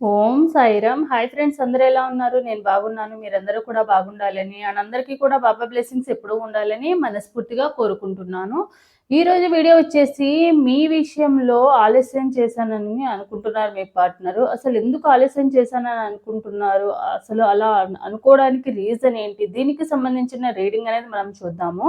ఓం Sairam. Hi friends అందరూ ఎలా ఉన్నారు? నేను బాగున్నాను. మీరందరూ కూడా బాగుండాలని అండ్ అందరికీ కూడా బాబా బ్లెస్సింగ్స్ ఎప్పుడూ ఉండాలని మనస్ఫూర్తిగా కోరుకుంటున్నాను. ఈరోజు వీడియో వచ్చేసి మీ విషయంలో ఆలస్యం చేశానని అనుకుంటున్నారు మీ పార్ట్నరు అసలు ఎందుకు ఆలస్యం చేశానని అనుకుంటున్నారు? అసలు అలా అనుకోవడానికి రీజన్ ఏంటి? దీనికి సంబంధించిన రీడింగ్ అనేది మనం చూద్దాము.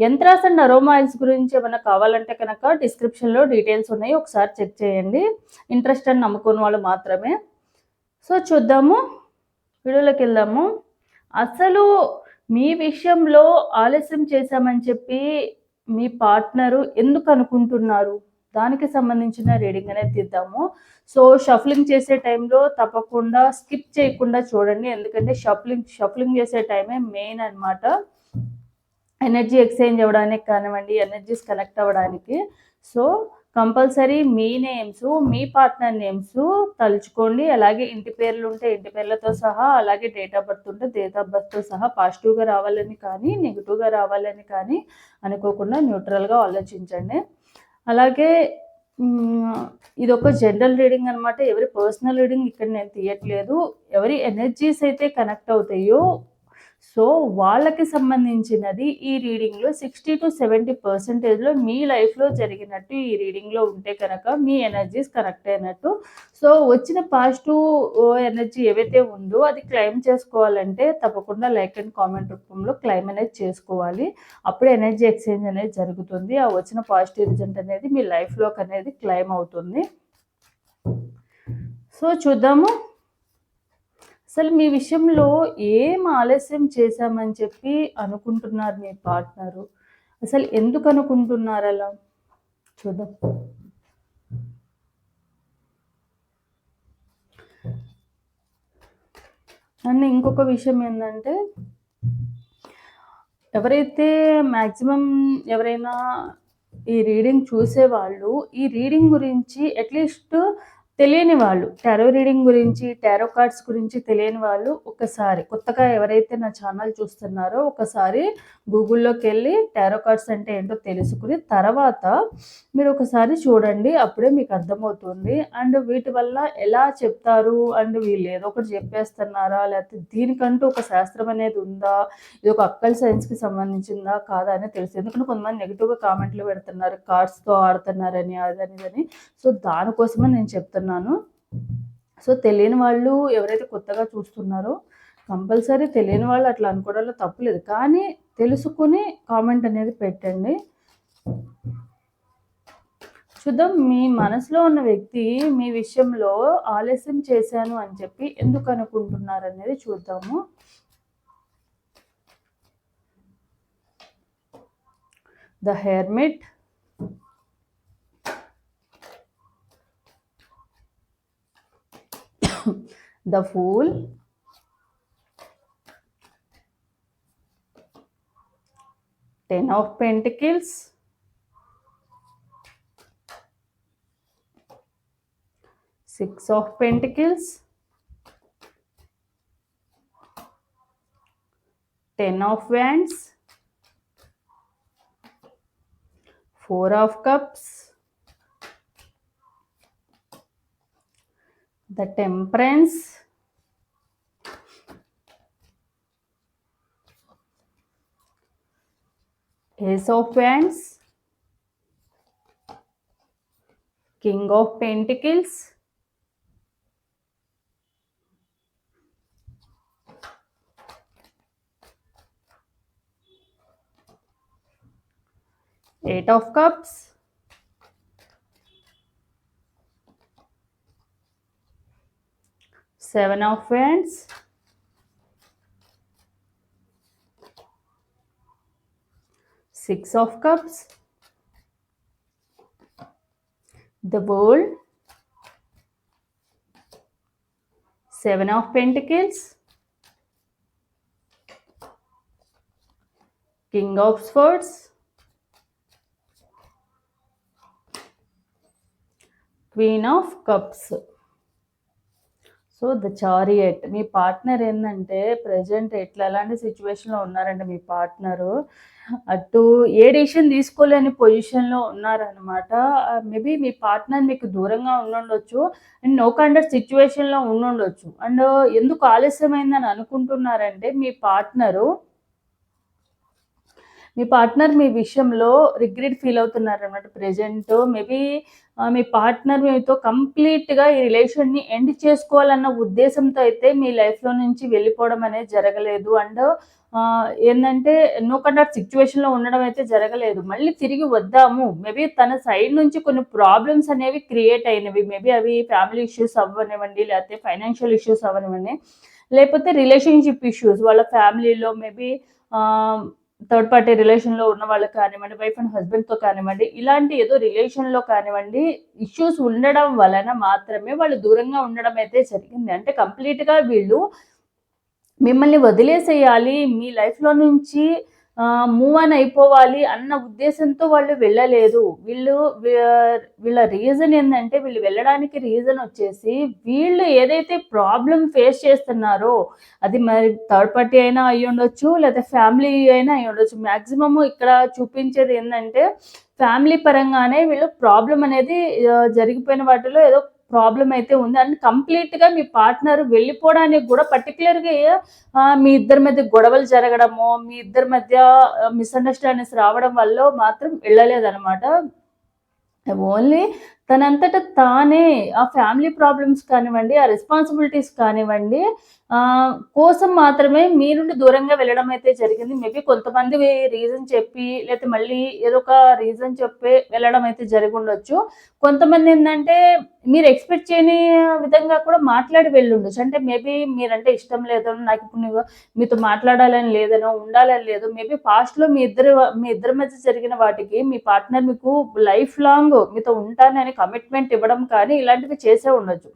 యంత్రాస్ అండ్ అరోమాయిల్స్ గురించి ఏమైనా కావాలంటే కనుక డిస్క్రిప్షన్లో డీటెయిల్స్ ఉన్నాయి. ఒకసారి చెక్ చేయండి. ఇంట్రెస్ట్ అని నమ్ముకున్న వాళ్ళు మాత్రమే. సో చూద్దాము. వీడియోలోకి వెళ్దాము. అసలు మీ విషయంలో ఆలస్యం చేశామని చెప్పి మీ పార్ట్నరు ఎందుకు అనుకుంటున్నారు? దానికి సంబంధించిన రీడింగ్ అనేది తీద్దాము. సో షఫ్లింగ్ చేసే టైంలో తప్పకుండా స్కిప్ చేయకుండా చూడండి. ఎందుకంటే షఫ్లింగ్ షఫ్లింగ్ చేసే టైమే మెయిన్ అన్నమాట. ఎనర్జీ ఎక్స్చేంజ్ అవ్వడానికి కానివ్వండి ఎనర్జీస్ కనెక్ట్ అవ్వడానికి. సో కంపల్సరీ మీ నేమ్స్ మీ పార్ట్నర్ నేమ్స్ తలుచుకోండి. అలాగే ఇంటి పేర్లు ఉంటే ఇంటి పేర్లతో సహా అలాగే డేట్ ఆఫ్ బర్త్ ఉంటే డేట్ ఆఫ్ బర్త్తో సహా పాజిటివ్గా రావాలని కానీ నెగిటివ్గా రావాలని కానీ అనుకోకుండా న్యూట్రల్గా ఆలోచించండి. అలాగే ఇది ఒక జనరల్ రీడింగ్ అనమాట ఎవరి పర్సనల్ రీడింగ్ ఇక్కడ నేను తీయట్లేదు. ఎవరి ఎనర్జీస్ అయితే కనెక్ట్ అవుతాయో సో వాళ్ళకి సంబంధించినది ఈ రీడింగ్లో సిక్స్టీ టు సెవెంటీ పర్సెంటేజ్లో మీ లైఫ్లో జరిగినట్టు ఈ రీడింగ్లో ఉంటే కనుక మీ ఎనర్జీస్ కనెక్ట్ అయినట్టు. సో వచ్చిన పాజిటివ్ ఎనర్జీ ఏవైతే ఉందో అది క్లైమ్ చేసుకోవాలంటే తప్పకుండా లైక్ అండ్ కామెంట్ రూపంలో క్లైమ్ అనేది చేసుకోవాలి. అప్పుడు ఎనర్జీ ఎక్స్చేంజ్ అనేది జరుగుతుంది. ఆ వచ్చిన పాజిటివ్ రిజల్ట్ అనేది మీ లైఫ్లోకి అనేది క్లైమ్ అవుతుంది. సో చూద్దాము. అసలు మీ విషయంలో ఏం ఆలస్యం చేశామని చెప్పి అనుకుంటున్నారు మీ పార్ట్నరు? అసలు ఎందుకు అనుకుంటున్నారు అలా? చూద్దాం. అండ్ ఇంకొక విషయం ఏంటంటే ఎవరైతే మ్యాక్సిమం ఎవరైనా ఈ రీడింగ్ చూసేవాళ్ళు ఈ రీడింగ్ గురించి అట్లీస్ట్ తెలియని వాళ్ళు. టారో రీడింగ్ గురించి టారో కార్డ్స్ గురించి తెలియని వాళ్ళు ఒకసారి కొత్తగా ఎవరైతే నా ఛానల్ చూస్తున్నారో ఒకసారి గూగుల్లోకి వెళ్ళి టారో కార్డ్స్ అంటే ఏంటో తెలుసుకుని తర్వాత మీరు ఒకసారి చూడండి అప్పుడే మీకు అర్థమవుతుంది. అండ్ వీటి వల్ల ఎలా చెప్తారు? అండ్ వీళ్ళు ఏదో ఒకటి చెప్పేస్తున్నారా? లేకపోతే దీనికంటూ ఒక శాస్త్రం అనేది ఉందా? ఇది ఒక అక్కల్ సైన్స్కి సంబంధించిందా? కాదా అని తెలుసు. ఎందుకంటే కొంతమంది నెగిటివ్గా కామెంట్లు పెడుతున్నారు కార్డ్స్తో ఆడుతున్నారని అదని ఇదని సో దానికోసమే నేను చెప్తున్నాను సో తెలియని వాళ్ళు ఎవరైతే కొత్తగా చూస్తున్నారో కంపల్సరీ తెలియని వాళ్ళు అట్లా అనుకోవడంలో తప్పులేదు కానీ తెలుసుకుని కామెంట్ అనేది పెట్టండి. చూద్దాం మీ మనసులో ఉన్న వ్యక్తి మీ విషయంలో ఆలస్యం చేశాను అని చెప్పి ఎందుకు అనుకుంటున్నారు అనేది చూద్దాము. The hermit the fool. Ten of pentacles. Six of pentacles. Ten of wands. Four of cups the temperance. Ace of wands. King of pentacles. Eight of cups seven of wands six of cups. The bowl. Seven of pentacles. King of swords. Queen of cups. So the chariot. Me partner ఏంటంటే present ఎట్లా ఎలాంటి సిచ్యువేషన్లో ఉన్నారంటే మీ partner అటు ఏ decision తీసుకోలేని పొజిషన్లో ఉన్నారనమాట maybe మీ partner మీకు దూరంగా ఉండుండొచ్చు అండ్ నో కండర్ సిచ్యువేషన్లో ఉండుండొచ్చు. అండ్ ఎందుకు ఆలస్యమైందని అనుకుంటున్నారంటే మీ పార్ట్నరు మీ పార్ట్నర్ మీ విషయంలో రిగ్రెట్ ఫీల్ అవుతున్నారు అనమాట ప్రజెంట్ మేబీ మీ పార్ట్నర్ మీతో కంప్లీట్గా ఈ రిలేషన్ని ఎండ్ చేసుకోవాలన్న ఉద్దేశంతో అయితే మీ లైఫ్లో నుంచి వెళ్ళిపోవడం అనేది జరగలేదు. అండ్ ఏంటంటే నో కండక్ట్ సిచ్యువేషన్లో ఉండడం అయితే జరగలేదు. మళ్ళీ తిరిగి వద్దాము. మేబీ తన సైడ్ నుంచి కొన్ని ప్రాబ్లమ్స్ అనేవి క్రియేట్ అయినవి. మేబీ అవి ఫ్యామిలీ ఇష్యూస్ అవ్వనివ్వండి లేకపోతే ఫైనాన్షియల్ ఇష్యూస్ అవ్వనివ్వండి. లేకపోతే రిలేషన్షిప్ ఇష్యూస్ వాళ్ళ ఫ్యామిలీలో మేబీ థర్డ్ పార్టీ రిలేషన్లో ఉన్న వాళ్ళకి కానివ్వండి వైఫ్ అండ్ హస్బెండ్తో కానివ్వండి ఇలాంటి ఏదో రిలేషన్లో కానివ్వండి ఇష్యూస్ ఉండడం వలన మాత్రమే వాళ్ళు దూరంగా ఉండడం అయితే జరిగింది. అంటే కంప్లీట్గా వీళ్ళు మిమ్మల్ని వదిలేసేయాలి. మీ లైఫ్లో నుంచి మూవ్ ఆన్ అయిపోవాలి అన్న ఉద్దేశంతో వాళ్ళు వెళ్ళలేదు. వీళ్ళు వీళ్ళ రీజన్ ఏంటంటే వీళ్ళు వెళ్ళడానికి రీజన్ వచ్చేసి వీళ్ళు ఏదైతే ప్రాబ్లం ఫేస్ చేస్తున్నారో అది మరి థర్డ్ పార్టీ అయినా అయి ఉండొచ్చు లేదా ఫ్యామిలీ అయినా అయి ఉండొచ్చు. మ్యాక్సిమమ్ ఇక్కడ చూపించేది ఏంటంటే ఫ్యామిలీ పరంగానే వీళ్ళు ప్రాబ్లం అనేది జరిగిపోయిన వాటిలో ఏదో ప్రాబ్లం అయితే ఉంది. అండ్ కంప్లీట్గా మీ పార్ట్నర్ వెళ్ళిపోవడానికి కూడా పర్టికులర్గా మీ ఇద్దరి మధ్య గొడవలు జరగడము మీ ఇద్దరి మధ్య మిస్అండర్స్టాండింగ్స్ రావడం వల్ల మాత్రం వెళ్ళలేదన్నమాట. ఓన్లీ తనంతట తానే ఆ ఫ్యామిలీ ప్రాబ్లమ్స్ కానివ్వండి ఆ రెస్పాన్సిబిలిటీస్ కానివ్వండి కోసం మాత్రమే మీ నుండి దూరంగా వెళ్ళడం అయితే జరిగింది. మేబీ కొంతమంది రీజన్ చెప్పి లేకపోతే మళ్ళీ ఏదో ఒక రీజన్ చెప్పి వెళ్ళడం అయితే జరిగి ఉండొచ్చు. కొంతమంది ఏంటంటే మీరు ఎక్స్పెక్ట్ చేయని విధంగా కూడా మాట్లాడి వెళ్ళుండొచ్చు అంటే మేబీ మీరంటే ఇష్టం లేదనో నాకు ఇప్పుడు మీతో మాట్లాడాలని లేదనో ఉండాలని లేదు మేబీ పాస్ట్లో మీ ఇద్దరు మీ ఇద్దరి మధ్య జరిగిన వాటికి మీ పార్ట్నర్ మీకు లైఫ్ లాంగ్ మీతో ఉంటానని కమిట్మెంట్ ఇవ్వడం కానీ ఇలాంటివి చేసే ఉండొచ్చు.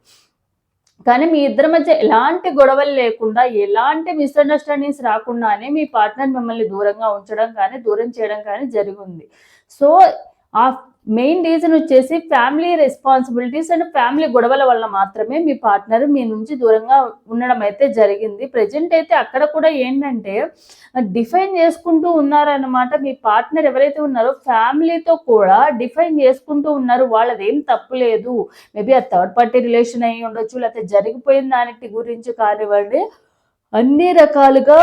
కానీ మీ ఇద్దరి మధ్య ఎలాంటి గొడవలు లేకుండా ఎలాంటి మిస్అండర్స్టాండింగ్స్ రాకుండానే మీ పార్ట్నర్ మిమ్మల్ని దూరంగా ఉంచడం కానీ దూరం చేయడం కానీ జరిగింది. సో ఆ మెయిన్ రీజన్ వచ్చేసి ఫ్యామిలీ రెస్పాన్సిబిలిటీస్ అండ్ ఫ్యామిలీ గొడవల వల్ల మాత్రమే మీ పార్ట్నర్ మీ నుంచి దూరంగా ఉండడం అయితే జరిగింది. ప్రజెంట్ అయితే అక్కడ కూడా ఏంటంటే డిఫైన్ చేసుకుంటూ ఉన్నారనమాట మీ పార్ట్నర్ ఎవరైతే ఉన్నారో ఫ్యామిలీతో కూడా డిఫైన్ చేసుకుంటూ ఉన్నారు. వాళ్ళది ఏం తప్పు లేదు. మేబీ ఆ థర్డ్ పార్టీ రిలేషన్ అయ్యి ఉండొచ్చు లేకపోతే జరిగిపోయిన దానికి గురించి కానివ్వండి. అన్ని రకాలుగా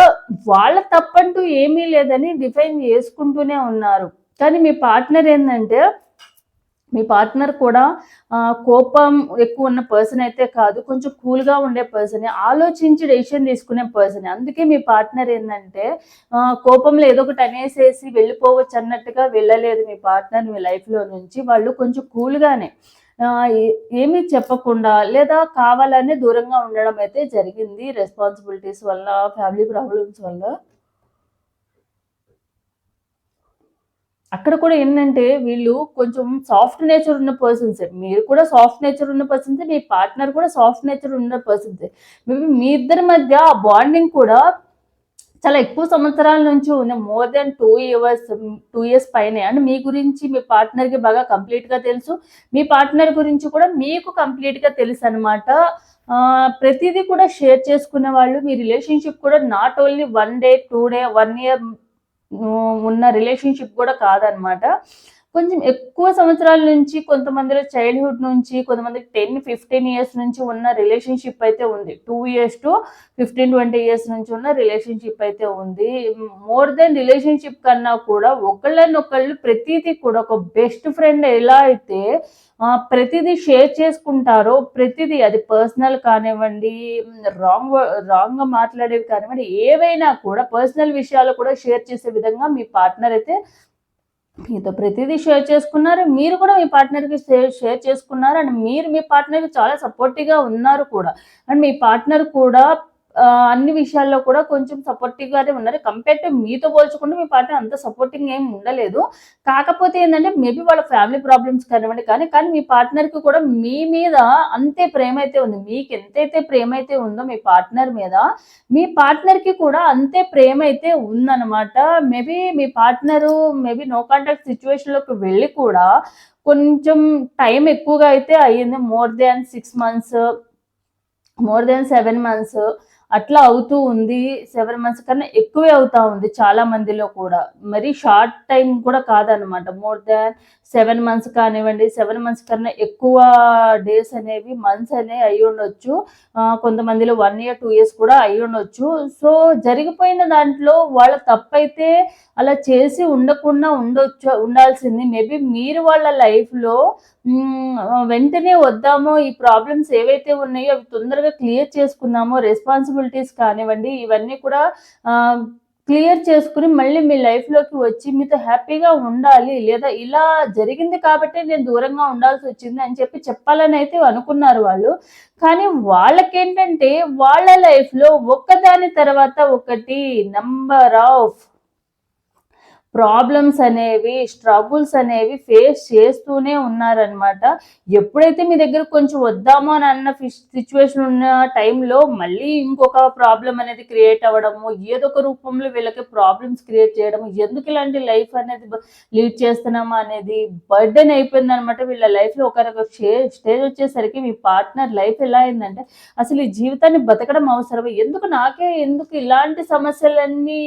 వాళ్ళ తప్పంటూ ఏమీ లేదని డిఫైన్ చేసుకుంటూనే ఉన్నారు. కానీ మీ పార్ట్నర్ ఏంటంటే మీ పార్ట్నర్ కూడా కోపం ఎక్కువ ఉన్న పర్సన్ అయితే కాదు కొంచెం కూల్గా ఉండే పర్సన్ ఆలోచించి డెసిషన్ తీసుకునే పర్సన్ అందుకే మీ పార్ట్నర్ ఏంటంటే కోపంలో ఏదో ఒకటి అనేసేసి వెళ్ళిపోవచ్చు అన్నట్టుగా వెళ్ళలేదు మీ పార్ట్నర్ మీ లైఫ్లో నుంచి. వాళ్ళు కొంచెం కూల్గానే ఏమీ చెప్పకుండా లేదా కావాలనే దూరంగా ఉండడం అయితే జరిగింది. రెస్పాన్సిబిలిటీస్ వల్ల ఫ్యామిలీ ప్రాబ్లమ్స్ వల్ల. అక్కడ కూడా ఏంటంటే వీళ్ళు కొంచెం సాఫ్ట్ నేచర్ ఉన్న పర్సన్స్ మీరు కూడా సాఫ్ట్ నేచర్ ఉన్న పర్సన్స్ మీ పార్ట్నర్ కూడా సాఫ్ట్ నేచర్ ఉన్న పర్సన్స్ మేబీ మీ ఇద్దరి మధ్య ఆ బాండింగ్ కూడా చాలా ఎక్కువ సంవత్సరాల నుంచి ఉన్న more than two years two years పైన. అండ్ మీ గురించి మీ పార్ట్నర్కి బాగా కంప్లీట్గా తెలుసు. మీ పార్ట్నర్ గురించి కూడా మీకు కంప్లీట్గా తెలుసు అనమాట ప్రతిదీ కూడా షేర్ చేసుకునే వాళ్ళు. మీ రిలేషన్షిప్ కూడా not only one day two day one year ఉన్న రిలేషన్షిప్ కూడా కాదనమాట. కొంచెం ఎక్కువ సంవత్సరాల నుంచి కొంతమందిలో చైల్డ్హుడ్ నుంచి కొంతమంది టెన్ ఫిఫ్టీన్ ఇయర్స్ నుంచి ఉన్న రిలేషన్షిప్ అయితే ఉంది. Two years to fifteen twenty years నుంచి ఉన్న రిలేషన్షిప్ అయితే ఉంది. మోర్ దెన్ రిలేషన్షిప్ కన్నా కూడా ఒకళ్ళనొకళ్ళు ప్రతిదీ కూడా ఒక బెస్ట్ ఫ్రెండ్ ఎలా అయితే ప్రతిదీ షేర్ చేసుకుంటారో ప్రతిదీ అది పర్సనల్ కానివ్వండి రాంగ్ రాంగ్గా మాట్లాడేవి కానివ్వండి ఏవైనా కూడా పర్సనల్ విషయాలు కూడా షేర్ చేసే విధంగా మీ పార్ట్నర్ అయితే మీతో ప్రతిదీ షేర్ చేసుకున్నారు మీరు కూడా మీ పార్ట్నర్కి షేర్ షేర్ చేసుకున్నారు అండ్ మీరు మీ పార్ట్నర్కి చాలా సపోర్టివ్గా ఉన్నారు కూడా. అండ్ మీ పార్ట్నర్ కూడా అన్ని విషయాల్లో కూడా కొంచెం సపోర్టివ్గానే ఉన్నారు. కంపేర్ టు మీతో పోల్చుకుంటే మీ పార్టీ అంత సపోర్టింగ్ ఏం ఉండలేదు. కాకపోతే ఏంటంటే మేబీ వాళ్ళ ఫ్యామిలీ ప్రాబ్లమ్స్ కానివ్వండి కానీ కానీ మీ పార్ట్నర్కి కూడా మీ మీద అంతే ప్రేమ అయితే ఉంది. మీకు ఎంతైతే ప్రేమ అయితే ఉందో మీ పార్ట్నర్ మీద మీ పార్ట్నర్కి కూడా అంతే ప్రేమ అయితే ఉందన్నమాట. మేబీ మీ పార్ట్నరు మేబీ నో కాంటాక్ట్ సిచ్యువేషన్లోకి వెళ్ళి కూడా కొంచెం టైం ఎక్కువగా అయితే అయ్యింది. More than six months more than seven months అట్లా అవుతూ ఉంది సెవెన్ మంత్స్ కన్నా ఎక్కువే అవుతా ఉంది చాలా మందిలో కూడా. మరి షార్ట్ టైం కూడా కాదనమాట మోర్ దాన్ సెవెన్ మంత్స్ కానివ్వండి సెవెన్ మంత్స్ కన్నా ఎక్కువ డేస్ అనేవి మంత్స్ అనేవి అయి ఉండొచ్చు. కొంతమందిలో వన్ ఇయర్ టూ ఇయర్స్ కూడా అయి ఉండొచ్చు. సో జరిగిపోయిన దాంట్లో వాళ్ళ తప్పైతే అలా చేసి ఉండకుండా ఉండొచ్చు ఉండాల్సింది. మేబీ మీరు వాళ్ళ లైఫ్లో వెంటనే వద్దామో. ఈ ప్రాబ్లమ్స్ ఏవైతే ఉన్నాయో అవి తొందరగా క్లియర్ చేసుకుందామో. రెస్పాన్సిబిలిటీస్ కానివ్వండి ఇవన్నీ కూడా క్లియర్ చేసుకుని మళ్ళీ మీ లైఫ్లోకి వచ్చి మీతో హ్యాపీగా ఉండాలి లేదా ఇలా జరిగింది కాబట్టి నేను దూరంగా ఉండాల్సి వచ్చింది అని చెప్పి చెప్పాలని అయితే అనుకున్నారు వాళ్ళు. కానీ వాళ్ళకేంటంటే వాళ్ళ లైఫ్లో ఒక్కదాని తర్వాత ఒకటి నంబర్ ఆఫ్ ప్రాబ్లమ్స్ అనేవి స్ట్రగుల్స్ అనేవి ఫేస్ చేస్తూనే ఉన్నారనమాట ఎప్పుడైతే మీ దగ్గర కొంచెం వద్దామో అని అన్న సిచ్యువేషన్ ఉన్న టైంలో మళ్ళీ ఇంకొక ప్రాబ్లం అనేది క్రియేట్ అవ్వడము ఏదో ఒక రూపంలో వీళ్ళకి ప్రాబ్లమ్స్ క్రియేట్ చేయడము ఎందుకు ఇలాంటి లైఫ్ అనేది లీడ్ చేస్తున్నామా అనేది బర్డెన్ అయిపోయింది అనమాట వీళ్ళ లైఫ్లో. ఒకరొక స్టేజ్ వచ్చేసరికి మీ పార్ట్నర్ లైఫ్ ఎలా అయిందంటే అసలు ఈ జీవితాన్ని బతకడం అవసరం ఎందుకు నాకే ఎందుకు ఇలాంటి సమస్యలన్నీ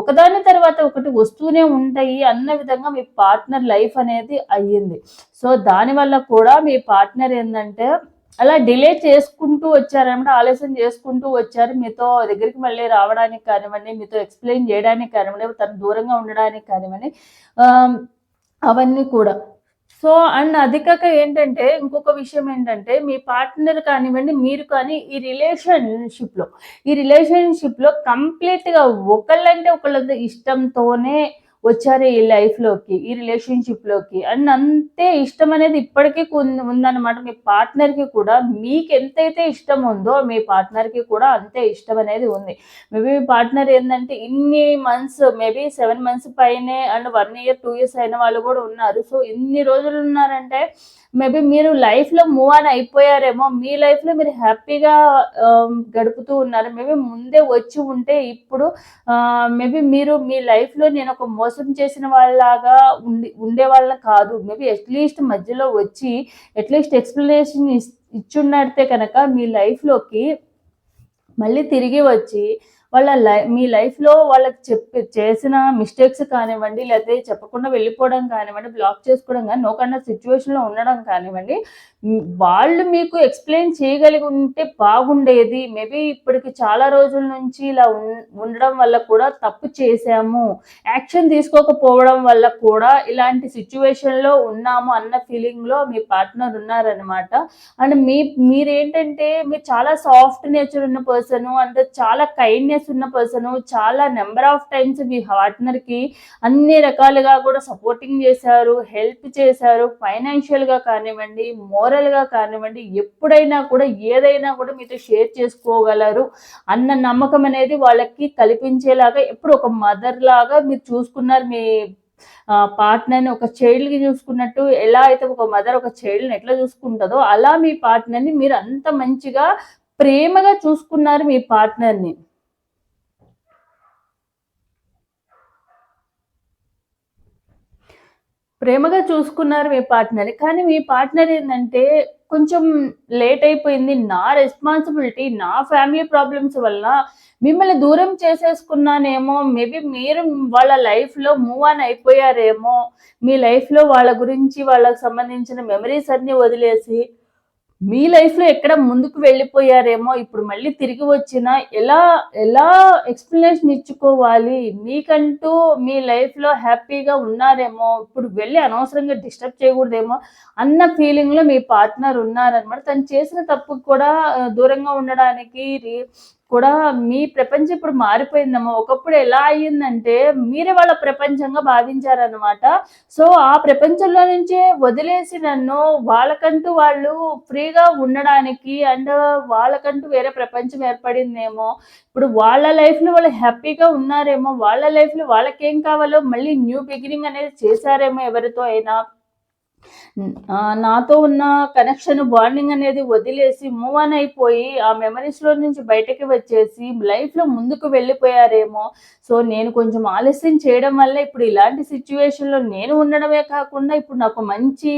ఒకదాని తర్వాత ఒకటి వస్తూనే ఉంటాయి అన్న విధంగా మీ పార్ట్నర్ లైఫ్ అనేది అయ్యింది. సో దానివల్ల కూడా మీ పార్ట్నర్ ఏంటంటే అలా డిలే చేసుకుంటూ వచ్చారనమాట ఆలస్యం చేసుకుంటూ వచ్చారు. మీతో దగ్గరికి మళ్ళీ రావడానికి కానివ్వండి మీతో ఎక్స్ప్లెయిన్ చేయడానికి కానివ్వండి తను దూరంగా ఉండడానికి కానివ్వండి అవన్నీ కూడా. సో అండ్ అది కాక ఏంటంటే ఇంకొక విషయం ఏంటంటే మీ పార్ట్నర్ కానివ్వండి మీరు కానీ ఈ రిలేషన్షిప్లో ఈ రిలేషన్షిప్లో కంప్లీట్గా ఒకళ్ళంటే ఒకళ్ళ ఇష్టంతోనే వచ్చారు ఈ లైఫ్లోకి ఈ రిలేషన్షిప్లోకి అండ్ అంతే ఇష్టం అనేది ఇప్పటికీ ఉంది- ఉందన్నమాట. మీ పార్ట్నర్కి కూడా మీకు ఎంతైతే ఇష్టం ఉందో మీ పార్ట్నర్కి కూడా అంతే ఇష్టం అనేది ఉంది. మేబీ మీ పార్ట్నర్ ఏంటంటే ఇన్ని మంత్స్ మేబీ సెవెన్ మంత్స్ పైనే and one year two years అయిన వాళ్ళు కూడా ఉన్నారు. సో ఇన్ని రోజులు ఉన్నారంటే మేబీ మీరు లైఫ్లో మూవ్ ఆన్ అయిపోయారేమో మీ లైఫ్లో మీరు హ్యాపీగా um, గడుపుతూ ఉన్నారు. మేబీ ముందే వచ్చి ఉంటే ఇప్పుడు uh, మేబీ మీరు మీ లైఫ్లో నేను ఒక మోసం మోసం చేసిన వాళ్ళలాగా ఉండి ఉండే వాళ్ళ కాదు. మేబీ అట్లీస్ట్ మధ్యలో వచ్చి అట్లీస్ట్ ఎక్స్ప్లెనేషన్ ఇచ్చున్నట్టే కనుక మీ లైఫ్లోకి మళ్ళీ తిరిగి వచ్చి వాళ్ళ లై మీ లైఫ్లో వాళ్ళకి చెప్పి చేసిన మిస్టేక్స్ కానివ్వండి లేకపోతే చెప్పకుండా వెళ్ళిపోవడం కానివ్వండి బ్లాక్ చేసుకోవడం కానీ నో కన్నా సిచ్యువేషన్లో ఉండడం కానివ్వండి వాళ్ళు మీకు ఎక్స్ప్లెయిన్ చేయగలిగి ఉంటే బాగుండేది. మేబీ ఇప్పటికి చాలా రోజుల నుంచి ఇలా ఉండడం వల్ల కూడా తప్పు చేశాము. యాక్షన్ తీసుకోకపోవడం వల్ల కూడా ఇలాంటి సిచ్యువేషన్లో ఉన్నాము అన్న ఫీలింగ్లో మీ పార్ట్నర్ ఉన్నారనమాట అండ్ మీ మీరేంటంటే మీరు చాలా సాఫ్ట్ నేచర్ ఉన్న పర్సన్ అండ్ చాలా కైండ్నెస్ ఉన్న పర్సన్ చాలా నెంబర్ ఆఫ్ టైమ్స్ మీ పార్ట్నర్కి అన్ని రకాలుగా కూడా సపోర్టింగ్ చేశారు హెల్ప్ చేశారు ఫైనాన్షియల్గా కానివ్వండి ఓరల్గా కానివ్వండి ఎప్పుడైనా కూడా ఏదైనా కూడా మీతో షేర్ చేసుకోగలరు అన్న నమ్మకం అనేది వాళ్ళకి కల్పించేలాగా ఎప్పుడు ఒక మదర్ లాగా మీరు చూసుకున్నారు మీ పార్ట్నర్ని ఒక చైల్డ్కి చూసుకున్నట్టు ఎలా అయితే ఒక మదర్ ఒక చైల్డ్ని ఎట్లా చూసుకుంటుందో అలా మీ పార్ట్నర్ని మీరు అంత మంచిగా ప్రేమగా చూసుకున్నారు మీ పార్ట్నర్ని. ప్రేమగా చూసుకున్నారు మీ పార్ట్నర్ కానీ మీ పార్ట్నర్ ఏంటంటే కొంచెం లేట్ అయిపోయింది. నా రెస్పాన్సిబిలిటీ నా ఫ్యామిలీ ప్రాబ్లమ్స్ వల్ల మిమ్మల్ని దూరం చేసేసుకున్నానేమో మేబీ మీరు వాళ్ళ లైఫ్లో మూవ్ ఆన్ అయిపోయారేమో మీ లైఫ్లో వాళ్ళ గురించి వాళ్ళకి సంబంధించిన మెమరీస్ అన్నీ వదిలేసి మీ లైఫ్లో ఎక్కడ ముందుకు వెళ్ళిపోయారేమో ఇప్పుడు మళ్ళీ తిరిగి వచ్చినా ఎలా ఎలా ఎక్స్ప్లెనేషన్ ఇచ్చుకోవాలి? మీకంటూ మీ లైఫ్లో హ్యాపీగా ఉన్నారేమో ఇప్పుడు వెళ్ళి అనవసరంగా డిస్టర్బ్ చేయకూడదేమో అన్న ఫీలింగ్లో మీ పార్ట్నర్ ఉన్నారనమాట తను చేసిన తప్పు కూడా దూరంగా ఉండడానికి కూడా మీ ప్రపంచం ఇప్పుడు మారిపోయిందమ్మా. ఒకప్పుడు ఎలా అయ్యిందంటే మీరే వాళ్ళ ప్రపంచంగా భావించారనమాట సో ఆ ప్రపంచంలో నుంచే వదిలేసి నన్ను వాళ్ళకంటూ వాళ్ళు ఫ్రీగా ఉండడానికి అండ్ వాళ్ళకంటూ వేరే ప్రపంచం ఏర్పడిందేమో. ఇప్పుడు వాళ్ళ లైఫ్లో వాళ్ళు హ్యాపీగా ఉన్నారేమో. వాళ్ళ లైఫ్లో వాళ్ళకేం కావాలో మళ్ళీ న్యూ బిగినింగ్ అనేది చేశారేమో ఎవరితో అయినా. నాతో ఉన్న కనెక్షన్ బాండింగ్ అనేది వదిలేసి మూవ్ ఆన్ అయిపోయి ఆ మెమరీస్లో నుంచి బయటకి వచ్చేసి లైఫ్లో ముందుకు వెళ్ళిపోయారేమో. సో నేను కొంచెం ఆలస్యం చేయడం వల్ల ఇప్పుడు ఇలాంటి సిచ్యువేషన్లో నేను ఉండడమే కాకుండా ఇప్పుడు నాకు మంచి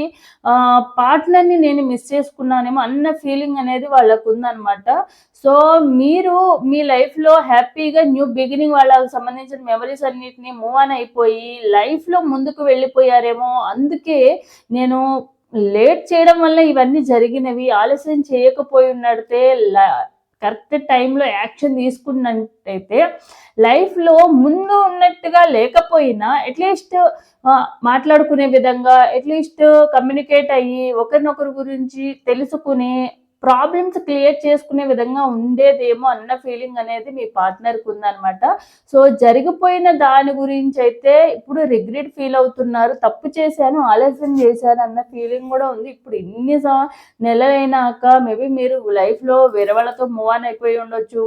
పార్ట్నర్ని నేను మిస్ చేసుకున్నానేమో అన్న ఫీలింగ్ అనేది వాళ్ళకు ఉందన్నమాట సో మీరు మీ లైఫ్లో హ్యాపీగా న్యూ బిగినింగ్ వాళ్ళకి సంబంధించిన మెమరీస్ అన్నిటిని మూవ్ ఆన్ అయిపోయి లైఫ్లో ముందుకు వెళ్ళిపోయారేమో. అందుకే నేను లేట్ చేయడం వల్ల ఇవన్నీ జరిగినవి ఆలస్యం చేయకపోయి ఉన్నట్టే కరెక్ట్ టైంలో యాక్షన్ తీసుకున్నట్టయితే లైఫ్లో ముందు ఉన్నట్టుగా లేకపోయినా అట్లీస్ట్ మాట్లాడుకునే విధంగా అట్లీస్ట్ కమ్యూనికేట్ అయ్యి ఒకరినొకరి గురించి తెలుసుకుని ప్రాబ్లమ్స్ క్లియర్ చేసుకునే విధంగా ఉండేదేమో అన్న ఫీలింగ్ అనేది మీ పార్ట్నర్కి ఉందనమాట సో జరిగిపోయిన దాని గురించి అయితే ఇప్పుడు రిగ్రెట్ ఫీల్ అవుతున్నారు తప్పు చేశాను ఆలస్యం చేశాను అన్న ఫీలింగ్ కూడా ఉంది. ఇప్పుడు ఇన్ని నెలలైనాక మేబీ మీరు లైఫ్లో విరవలతో మూవ్ ఆన్ అయిపోయి ఉండొచ్చు.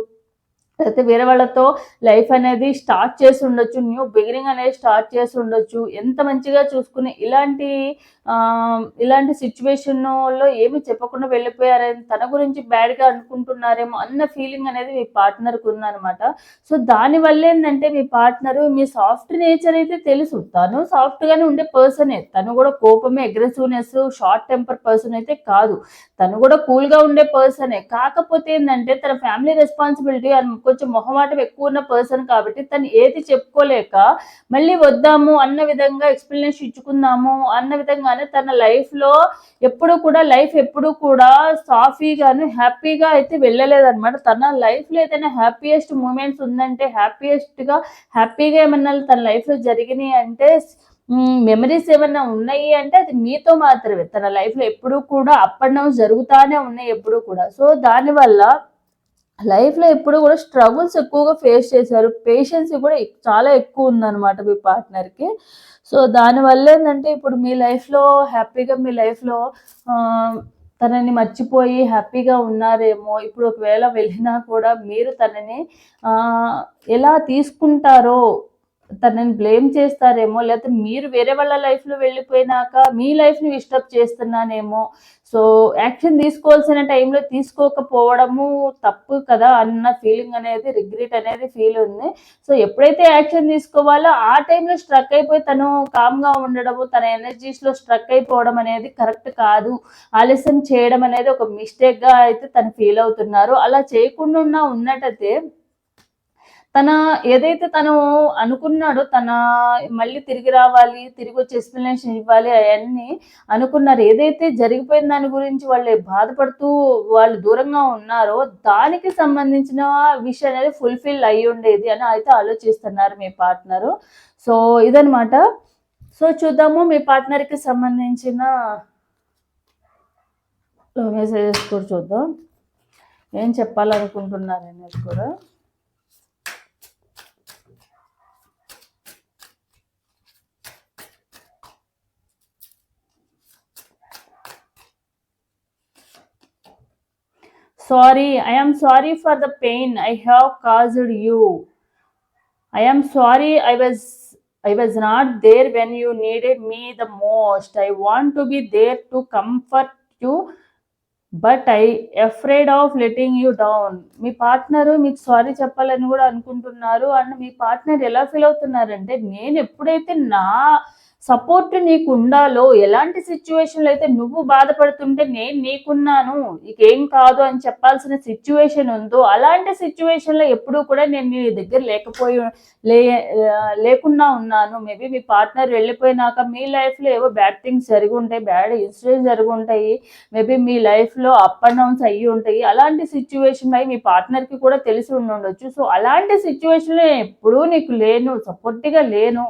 లేకపోతే వేరే వాళ్ళతో లైఫ్ అనేది స్టార్ట్ చేసి ఉండొచ్చు. న్యూ బిగినింగ్ అనేది స్టార్ట్ చేసి ఉండొచ్చు. ఎంత మంచిగా చూసుకుని ఇలాంటి ఇలాంటి సిచ్యువేషన్లో ఏమి చెప్పకుండా వెళ్ళిపోయారని తన గురించి బ్యాడ్గా అనుకుంటున్నారేమో అన్న ఫీలింగ్ అనేది మీ పార్ట్నర్కి ఉందనమాట సో దానివల్ల ఏంటంటే మీ పార్ట్నర్ మీ సాఫ్ట్ నేచర్ అయితే తెలుసు. తను సాఫ్ట్గానే ఉండే పర్సనే తను కూడా కోపమే అగ్రెసివ్నెస్ షార్ట్ టెంపర్ పర్సన్ అయితే కాదు. తను కూడా కూల్గా ఉండే పర్సనే కాకపోతే ఏంటంటే తన ఫ్యామిలీ రెస్పాన్సిబిలిటీ కొంచెం మొహమాటం ఎక్కువ ఉన్న పర్సన్ కాబట్టి తను ఏది చెప్పుకోలేక మళ్ళీ వద్దాము అన్న విధంగా ఎక్స్ప్లెనేషన్ ఇచ్చుకుందాము అన్న విధంగా కానీ తన లైఫ్లో ఎప్పుడు కూడా లైఫ్ ఎప్పుడు కూడా సాఫీగాను హ్యాపీగా అయితే వెళ్ళలేదన్నమాట. తన లైఫ్లో ఏదైనా హ్యాపీయెస్ట్ మూమెంట్స్ ఉందంటే హ్యాపీయెస్ట్గా హ్యాపీగా ఏమన్నా తన లైఫ్లో జరిగినాయి అంటే మెమరీస్ ఏమన్నా ఉన్నాయి అంటే అది మీతో మాత్రమే. తన లైఫ్లో ఎప్పుడూ కూడా అప్ అండ్ డౌన్స్ జరుగుతూనే ఉన్నాయి ఎప్పుడూ కూడా. సో దానివల్ల లైఫ్లో ఎప్పుడు కూడా స్ట్రగుల్స్ ఎక్కువగా ఫేస్ చేశారు. పేషెన్స్ కూడా చాలా ఎక్కువ ఉందన్నమాట మీ పార్ట్నర్కి సో దానివల్ల ఏంటంటే ఇప్పుడు మీ లైఫ్లో హ్యాపీగా మీ లైఫ్లో తనని మర్చిపోయి హ్యాపీగా ఉన్నారేమో ఇప్పుడు ఒకవేళ వెళ్ళినా కూడా మీరు తనని ఎలా తీసుకుంటారో తనని బ్లేమ్ చేస్తారేమో లేకపోతే మీరు వేరే వాళ్ళ లైఫ్లో వెళ్ళిపోయినాక మీ లైఫ్ని డిస్టర్బ్ చేస్తున్నానేమో. సో యాక్షన్ తీసుకోవాల్సిన టైంలో తీసుకోకపోవడము తప్పు కదా అన్న ఫీలింగ్ అనేది రిగ్రెట్ అనేది ఫీల్ ఉంది. సో ఎప్పుడైతే యాక్షన్ తీసుకోవాలో ఆ టైంలో స్ట్రక్ అయిపోయి తను కామ్గా ఉండడము తన ఎనర్జీస్లో స్ట్రక్ అయిపోవడం అనేది కరెక్ట్ కాదు. ఆలస్యం చేయడం అనేది ఒక మిస్టేక్గా అయితే తను ఫీల్ అవుతున్నారు. అలా చేయకుండా ఉన్నట్టయితే తన ఏదైతే తను అనుకున్నాడో తన మళ్ళీ తిరిగి రావాలి తిరిగి వచ్చి ఎక్స్ప్లెనేషన్ ఇవ్వాలి అవన్నీ అనుకున్నారు. ఏదైతే జరిగిపోయిన దాని గురించి వాళ్ళు బాధపడుతూ వాళ్ళు దూరంగా ఉన్నారో దానికి సంబంధించిన విషయం అనేది ఫుల్ఫిల్ అయ్యి ఉండేది అని అయితే ఆలోచిస్తున్నారు మీ పార్ట్నరు సో ఇదనమాట సో చూద్దాము మీ పార్ట్నర్కి సంబంధించిన మెసేజెస్ కూడా చూద్దాం. ఏం చెప్పాలనుకుంటున్నారు అనేది కూడా. Sorry I I'm sorry for the pain I have caused you I'm sorry I was I was not there when you needed me the most I want to be there to comfort you but I afraid of letting you down me partner మీకు sorry చెప్పాలని కూడా అనుకుంటున్నారు. And మీ partner ఎలా feel అవుతున్నారంటే నేను ఎప్పుడైతే నా సపోర్ట్ నీకు ఉండాలో ఎలాంటి సిచ్యువేషన్లో అయితే నువ్వు బాధపడుతుంటే నేను నీకున్నాను నీకేం కాదు అని చెప్పాల్సిన సిచ్యువేషన్ ఉందో అలాంటి సిచ్యువేషన్లో ఎప్పుడూ కూడా నేను మీ దగ్గర లేకపోయి లే లేకుండా ఉన్నాను. మేబీ మీ పార్ట్నర్ వెళ్ళిపోయినాక మీ లైఫ్లో ఏవో బ్యాడ్ థింగ్స్ జరిగి ఉంటాయి బ్యాడ్ ఇన్సిడెంట్స్ జరిగి ఉంటాయి మేబీ మీ లైఫ్లో అప్ అండ్ డౌన్స్ అయ్యి ఉంటాయి. అలాంటి సిచ్యువేషన్ అయి మీ పార్ట్నర్కి కూడా తెలిసి ఉండొచ్చు సో అలాంటి సిచ్యువేషన్లో ఎప్పుడూ నీకు లేను సపోర్ట్గా లేను.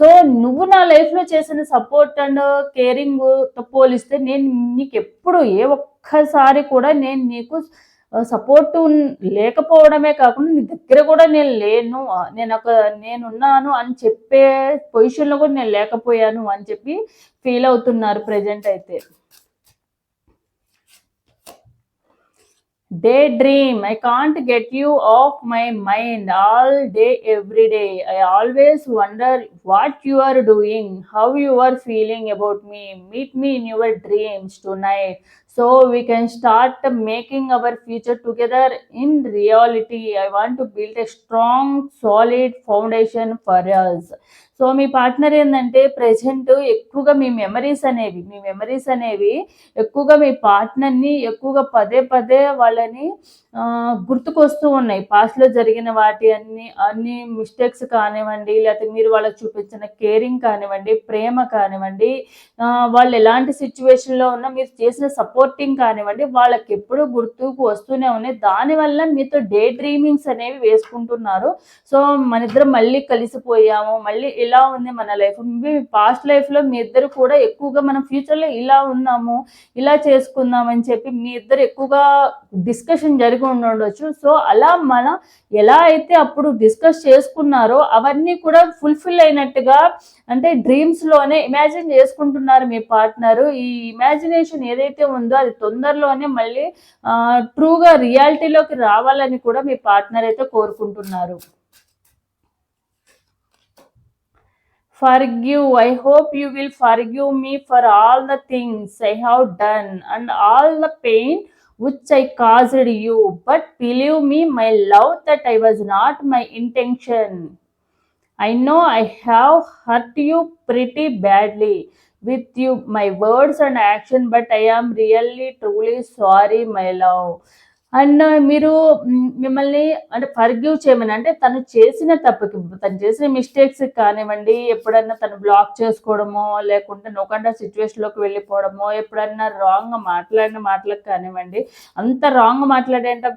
సో నువ్వు నా లైఫ్ లైఫ్లో చేసిన సపోర్ట్ అండ్ కేరింగ్తో పోలిస్తే నేను నీకు ఎప్పుడు ఏ ఒక్కసారి కూడా నేను నీకు సపోర్ట్ లేకపోవడమే కాకుండా నీ దగ్గర కూడా నేను లేను నేను ఒక నేనున్నాను అని చెప్పే పొజిషన్లో కూడా నేను లేకపోయాను అని చెప్పి ఫీల్ అవుతున్నారు ప్రజెంట్ అయితే. Daydream. I can't get you off my mind all day, every day. I always wonder what you are doing, how you are feeling about me. Meet me in your dreams tonight so we can start making our future together in reality. I want to build a strong, solid foundation for us. So me partner ఏంటంటే present ఎక్కువగా మీ memories అనేవి మీ memories అనేవి ఎక్కువగా మీ పార్ట్నర్ని ఎక్కువగా పదే పదే వాళ్ళని గుర్తుకొస్తూ ఉన్నాయి పాస్ట్లో జరిగిన వాటి అన్ని అన్ని మిస్టేక్స్ కానివ్వండి లేకపోతే మీరు వాళ్ళకి చూపించిన కేరింగ్ కానివ్వండి ప్రేమ కానివ్వండి వాళ్ళు ఎలాంటి సిచ్యువేషన్లో ఉన్నా మీరు చేసిన సపోర్ట్ సపోర్టింగ్ కానివ్వండి వాళ్ళకి ఎప్పుడు గుర్తుకు వస్తూనే ఉన్నాయి దానివల్ల మీతో డే డ్రీమింగ్స్ అనేవి వేసుకుంటున్నారు. సో మన ఇద్దరం మళ్ళీ కలిసిపోయాము. మళ్ళీ ఇలా ఉంది మన లైఫ్ మీ పాస్ట్ లైఫ్లో మీ ఇద్దరు కూడా ఎక్కువగా మనం ఫ్యూచర్లో ఇలా ఉన్నాము ఇలా చేసుకుందాం అని చెప్పి మీ ఇద్దరు ఎక్కువగా డిస్కషన్ జరిగి ఉండొచ్చు. సో అలా మన ఎలా అయితే అప్పుడు డిస్కస్ చేసుకున్నారో అవన్నీ కూడా ఫుల్ఫిల్ అయినట్టుగా అంటే డ్రీమ్స్లోనే ఇమాజిన్ చేసుకుంటున్నారు మీ పార్ట్నర్ ఈ ఇమాజినేషన్ ఏదైతే ఉందో అది తొందరలోనే మళ్ళీ ట్రూగా రియాలిటీలోకి రావాలని కూడా మీ పార్ట్నర్ అయితే కోరుకుంటున్నారు forgive i hope you will forgive me for all the things i have done and all the pain which i caused you but believe me my love that i was not my intention i know i have hurt you pretty badly with you my words and action but i am really truly sorry my love. And uh, మీరు మిమ్మల్ని అంటే forgive చేయమని అంటే తను చేసిన తప్పుకి తను చేసిన మిస్టేక్స్ కానివ్వండి ఎప్పుడన్నా తను బ్లాక్ చేసుకోవడమో లేకుంటే నోకండా సిచ్యువేషన్లోకి వెళ్ళిపోవడమో ఎప్పుడన్నా రాంగ్ మాట్లాడిన మాటలకు కానివ్వండి అంత రాంగ్ మాట్లాడేంత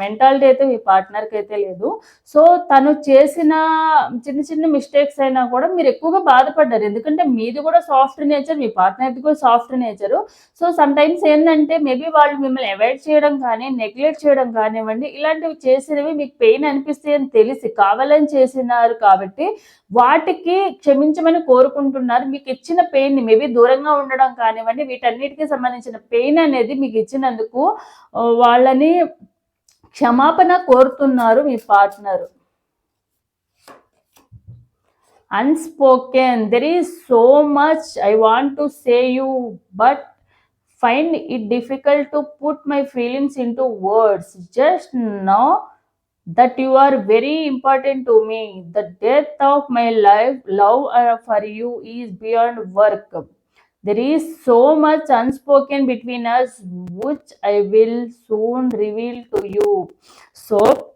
మెంటాలిటీ అయితే మీ పార్ట్నర్కి అయితే లేదు. సో తను చేసిన చిన్న చిన్న మిస్టేక్స్ అయినా కూడా మీరు ఎక్కువగా బాధపడ్డారు. ఎందుకంటే మీది కూడా సాఫ్ట్ నేచర్ మీ పార్ట్నర్ది కూడా soft nature. So sometimes ఏంటంటే మేబీ వాళ్ళు మిమ్మల్ని అవాయిడ్ చేయడం కానీ నెగ్లెక్ట్ చేయడం కానివ్వండి ఇలాంటివి చేసినవి మీకు పెయిన్ అనిపిస్తాయి అని తెలిసి కావాలని చేసినారు కాబట్టి వాటికి క్షమించమని కోరుకుంటున్నారు. మీకు ఇచ్చిన పెయిన్ని మేబీ దూరంగా ఉండడం కానివ్వండి వీటన్నిటికీ సంబంధించిన పెయిన్ అనేది మీకు ఇచ్చినందుకు వాళ్ళని క్షమాపణ కోరుతున్నారు మీ partner unspoken there is so much i want to say you but find it difficult to put my feelings into words just know that you are very important to me the death of my life love uh, for you is beyond work there is so much unspoken between us which i will soon reveal to you. So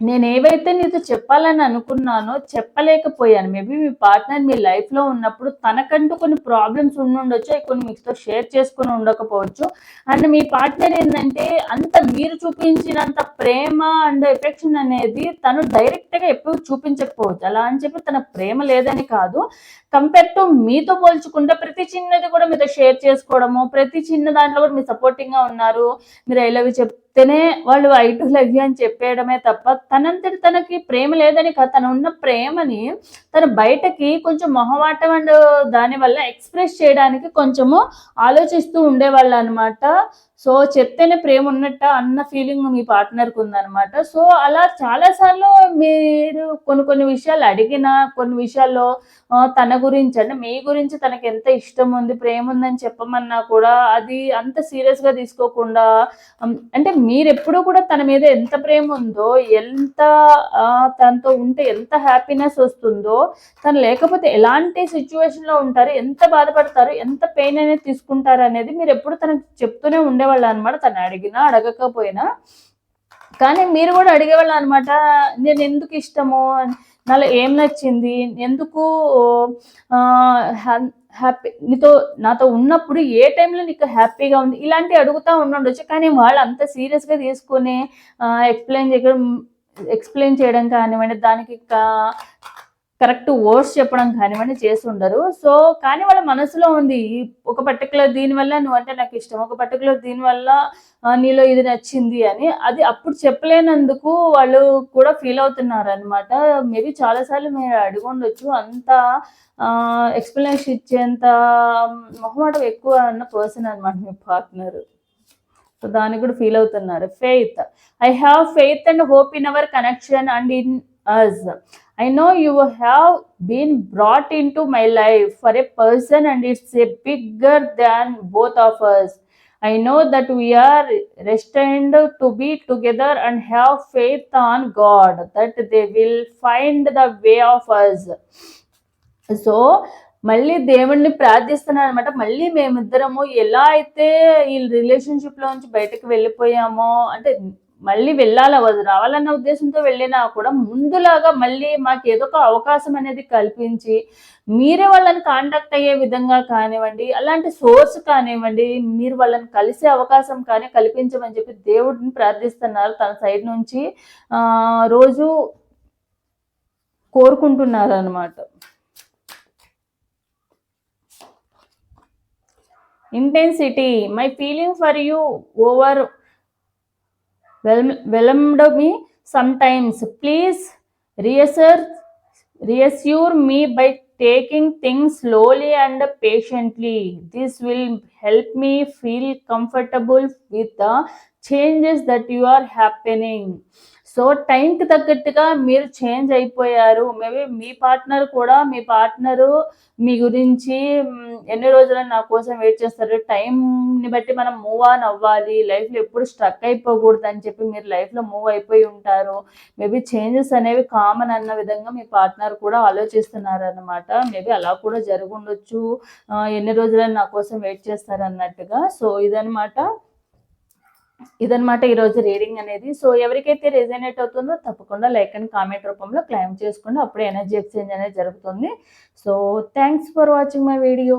నేను ఏవైతే నీతో చెప్పాలని అనుకున్నానో చెప్పలేకపోయాను. Maybe మీ partner మీ లైఫ్లో ఉన్నప్పుడు తనకంటూ కొన్ని problems ఉండుండొచ్చు అవి కొన్ని మీతో షేర్ చేసుకుని ఉండకపోవచ్చు. అండ్ మీ పార్ట్నర్ ఏంటంటే అంత మీరు చూపించినంత ప్రేమ అండ్ ఎఫెక్షన్ అనేది తను డైరెక్ట్గా ఎప్పుడు చూపించకపోవచ్చు. అలా అని చెప్పి తన ప్రేమ లేదని కాదు. కంపేర్ టు మీతో పోల్చుకుంటే ప్రతి చిన్నది కూడా మీతో షేర్ చేసుకోవడము ప్రతి చిన్న దాంట్లో కూడా మీరు సపోర్టింగ్గా ఉన్నారు. మీరు ఐ లవ్ తనే వాళ్ళు ఐ టు లవ్ యూ అని చెప్పేయడమే తప్ప తనంతటి తనకి ప్రేమ లేదని కాదు తన ఉన్న ప్రేమని తన బయటకి కొంచెం మొహమాటం అండ్ దానివల్ల ఎక్స్ప్రెస్ చేయడానికి కొంచెము ఆలోచిస్తూ ఉండేవాళ్ళు అనమాట సో చెప్తేనే ప్రేమ ఉన్నట్ట అన్న ఫీలింగ్ మీ పార్ట్నర్కి ఉందన్నమాట సో అలా చాలాసార్లు మీరు కొన్ని కొన్ని విషయాలు అడిగినా కొన్ని విషయాల్లో తన గురించి అంటే మీ గురించి తనకి ఎంత ఇష్టం ఉంది ప్రేమ ఉందని చెప్పమన్నా కూడా అది అంత సీరియస్గా తీసుకోకుండా అంటే మీరు ఎప్పుడూ కూడా తన మీద ఎంత ప్రేమ ఉందో ఎంత తనతో ఉంటే ఎంత హ్యాపీనెస్ వస్తుందో తను లేకపోతే ఎలాంటి సిచ్యువేషన్లో ఉంటారు ఎంత బాధపడతారు ఎంత పెయిన్ అనేది తీసుకుంటారు అనేది మీరు ఎప్పుడు తనకు చెప్తూనే అడిగినవాళ్ళు అనమాట తను అడిగినా అడగకపోయినా. కానీ మీరు కూడా అడిగేవాళ్ళు అనమాట నేను ఎందుకు ఇష్టము? నాలో ఏం నచ్చింది? ఎందుకు హ్యాపీ నీతో నాతో ఉన్నప్పుడు ఏ టైంలో నీకు హ్యాపీగా ఉంది? ఇలాంటివి అడుగుతూ ఉండొచ్చు కానీ వాళ్ళు అంత సీరియస్గా తీసుకొని ఎక్స్ప్లెయిన్ చేయడం ఎక్స్ప్లెయిన్ చేయడం కానివ్వండి దానికి కరెక్ట్ వర్డ్స్ చెప్పడం కానివ్వండి చేసి ఉండరు. సో కానీ వాళ్ళ మనసులో ఉంది ఈ ఒక పర్టికులర్ దీనివల్ల నువ్వంటే నాకు ఇష్టం ఒక పర్టికులర్ దీనివల్ల వల్ల నీలో ఇది నచ్చింది అని అది అప్పుడు చెప్పలేనందుకు వాళ్ళు కూడా ఫీల్ అవుతున్నారు అనమాట మేబీ చాలాసార్లు మీరు అడిగి ఉండొచ్చు అంత ఎక్స్ప్లెనేషన్ ఇచ్చేంత మొహమాటం ఎక్కువ అన్న పర్సన్ అనమాట మీ పార్ట్నర్ సో దానికి కూడా ఫీల్ అవుతున్నారు. Faith I have faith and hope in our connection and in us I know you have been brought into my life for a person and it's a bigger than both of us I know that we are destined to be together and have faith on God that they will find the way of us. So మళ్ళీ దేవుణ్ణి ప్రార్థిస్తున్నాను అనమాట మళ్ళీ మేమిద్దరము ఎలా అయితే ఈ రిలేషన్షిప్లో నుంచి బయటకు వెళ్ళిపోయామో అంటే మళ్ళీ వెళ్ళాలా? వద్దు రావాలన్న ఉద్దేశంతో వెళ్ళినా కూడా ముందులాగా మళ్ళీ మాకు ఏదో ఒక అవకాశం అనేది కల్పించి మీరే వాళ్ళని కాంటాక్ట్ అయ్యే విధంగా కానివ్వండి అలాంటి సోర్స్ కానివ్వండి మీరు వాళ్ళని కలిసే అవకాశం కానీ కల్పించమని చెప్పి దేవుడిని ప్రార్థిస్తున్నారు. తన సైడ్ నుంచి ఆ, రోజు కోరుకుంటున్నారు అనమాట intensity my feeling for you over whelmed me sometimes. Please reassure reassure me by taking things slowly and patiently. This will help me feel comfortable with the changes that you are happening so టైంకి తగ్గట్టుగా మీరు change అయిపోయారు. Maybe మీ partner కూడా మీ partner మీ గురించి ఎన్ని రోజులు నా కోసం వెయిట్ చేస్తారు. టైంని బట్టి మనం మూవ్ ఆన్ అవ్వాలి. లైఫ్లో ఎప్పుడు స్ట్రక్ అయిపోకూడదు అని చెప్పి మీరు లైఫ్లో మూవ్ అయిపోయి ఉంటారు. మేబీ చేంజెస్ అనేవి కామన్ అన్న విధంగా మీ పార్ట్నర్ కూడా ఆలోచిస్తున్నారు అనమాట మేబీ అలా కూడా జరుగుండొచ్చు. ఎన్ని రోజులని నా కోసం వెయిట్ చేస్తారు అన్నట్టుగా సో ఇదనమాట ఇదనమాట ఈరోజు రీడింగ్ అనేది. సో ఎవరికైతే రెజనేట్ అవుతుందో తప్పకుండా లైక్ అండ్ కామెంట్ రూపంలో క్లైమ్ చేసుకోండి. అప్పుడే ఎనర్జీ ఎక్స్చేంజ్ అనేది జరుగుతుంది. So thanks for watching my video.